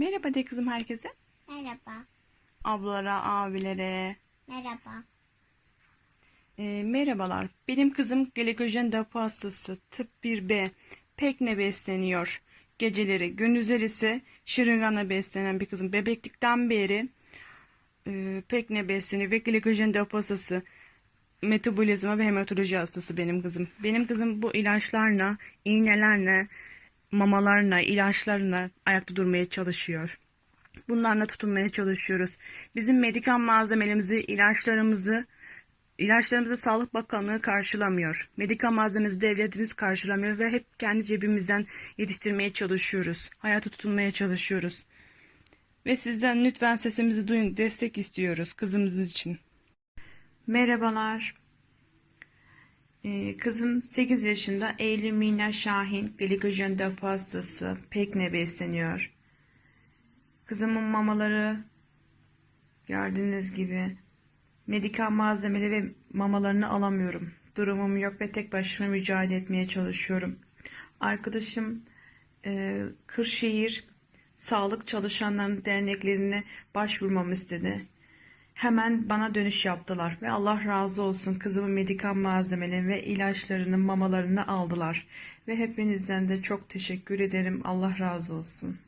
Merhaba de kızım herkese. Merhaba. Ablalara, abilere. Merhaba. Ee, merhabalar. Benim kızım glikojen depo hastası tıp 1B. Pek ne besleniyor. Geceleri, gündüzleri ise şırıngana beslenen bir kızım. Bebeklikten beri e, pek ne besleniyor ve glikojen depo hastası. Metabolizma ve hematoloji hastası benim kızım. Benim kızım bu ilaçlarla, iğnelerle, mamalarla, ilaçlarla ayakta durmaya çalışıyor. Bunlarla tutunmaya çalışıyoruz. Bizim medikan malzemelerimizi, ilaçlarımızı, ilaçlarımızı Sağlık Bakanlığı karşılamıyor. Medikan malzememizi devletimiz karşılamıyor ve hep kendi cebimizden yetiştirmeye çalışıyoruz. Hayata tutunmaya çalışıyoruz. Ve sizden lütfen sesimizi duyun, destek istiyoruz kızımız için. Merhabalar. Ee, kızım 8 yaşında Eylül Mina Şahin glikojen depo hastası pekne besleniyor. Kızımın mamaları gördüğünüz gibi medikal malzemeleri ve mamalarını alamıyorum. Durumum yok ve tek başıma mücadele etmeye çalışıyorum. Arkadaşım e, Kırşehir Sağlık Çalışanlarının Derneklerine başvurmamı istedi. Hemen bana dönüş yaptılar ve Allah razı olsun kızımın medikal malzemeleri ve ilaçlarını, mamalarını aldılar. Ve hepinizden de çok teşekkür ederim. Allah razı olsun.